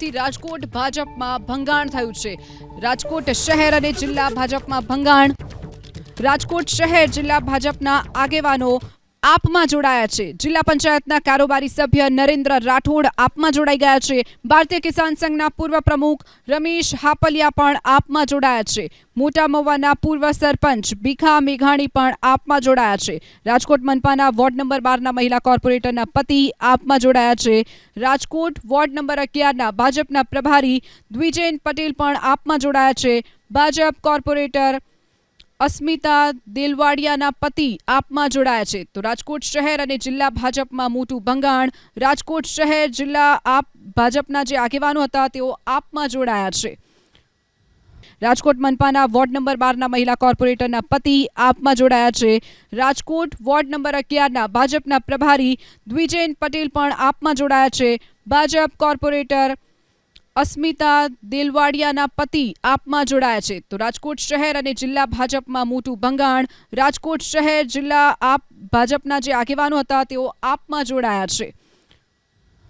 થી રાજકોટ ભાજપમાં ભંગાણ થયું છે. રાજકોટ શહેર અને જિલ્લા ભાજપમાં ભંગાણ. રાજકોટ શહેર જિલ્લા ભાજપના આગેવાનો આપમાં જોડાયા છે. જિલ્લા પંચાયતના કારોબારી સભ્ય નરેન્દ્ર રાઠોડ આપમાં જોડાઈ ગયા છે. ભારતીય કિસાન સંઘના પૂર્વ પ્રમુખ રમેશ હાપલિયા પણ આપમાં જોડાયા છે. મોટા મવાના પૂર્વ સરપંચ ભીખા મેઘાણી પણ આપમાં જોડાયા છે. રાજકોટ મનપાના વોર્ડ નંબર બારના મહિલા કોર્પોરેટરના પતિ આપમાં જોડાયા છે. રાજકોટ વોર્ડ નંબર અગિયારના ભાજપના પ્રભારી દ્વિજેન પટેલ પણ આપમાં જોડાયા છે. ભાજપ કોર્પોરેટર અસ્મિતા દેલવાડિયાના પતિ આપમાં જોડાયા છે. તો રાજકોટ શહેર અને જિલ્લા ભાજપમાં મોટું ભંગાણ. રાજકોટ શહેર, જિલ્લા આપ, ભાજપના જે આગેવાનો હતા, તેઓ આપમાં જોડાયા છે. રાજકોટ મનપાના વોર્ડ નંબર બારના મહિલા કોર્પોરેટરના પતિ આપમાં જોડાયા છે. રાજકોટ વોર્ડ નંબર અગિયારના ભાજપના પ્રભારી દ્વિજેન પટેલ પણ આપમાં જોડાયા છે. ભાજપ કોર્પોરેટર અસ્મિતા દેલવાડિયાના પતિ આપમાં જોડાયા છે. તો રાજકોટ શહેર અને જિલ્લા ભાજપમાં મોટું ભંગાણ. રાજકોટ શહેર જિલ્લા આપ ભાજપના જે આગેવાનો હતા, તેઓ આપમાં જોડાયા છે.